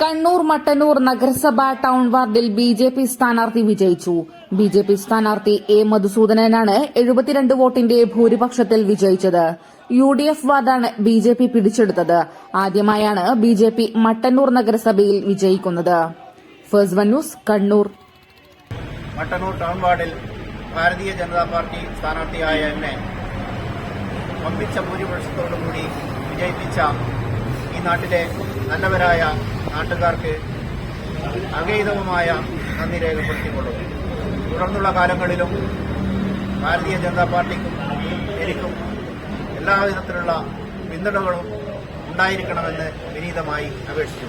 കണ്ണൂർ മട്ടന്നൂർ നഗരസഭാ ടൗൺ വാർഡിൽ B J P സ്ഥാനാർത്ഥി വിജയിച്ചു. ബി ജെ പി സ്ഥാനാർത്ഥി എ മധുസൂദനനാണ് എഴുപത്തിരണ്ട് വോട്ടിന്റെ ഭൂരിപക്ഷത്തിൽ വിജയിച്ചത്. യു ഡി എഫ് വാർഡാണ് ബി ജെ പി പിടിച്ചെടുത്തത്. ആദ്യമായാണ് ബി ജെ പി മട്ടന്നൂർ നഗരസഭയിൽ വിജയിക്കുന്നത്. ന്യൂസ് കണ്ണൂർ. മട്ടന്നൂർ ടൗൺ വാർഡിൽ ഭാരതീയ ജനതാ പാർട്ടി സ്ഥാനാർത്ഥിയായ എന്നെ വമ്പിച്ച ഭൂരിപക്ഷത്തോടുകൂടി വിജയിപ്പിച്ച ഈ നാട്ടിലെ നല്ലവരായ നാട്ടുകാർക്ക് അഗൈതവുമായ നന്ദി രേഖപ്പെടുത്തിക്കൊള്ളുന്നു. തുടർന്നുള്ള കാലങ്ങളിലും ഭാരതീയ ജനതാ പാർട്ടിക്കും എനിക്കും എല്ലാവിധത്തിലുള്ള പിന്തുണകളും ഉണ്ടായിരിക്കണമെന്ന് വിനീതമായി അപേക്ഷിച്ചു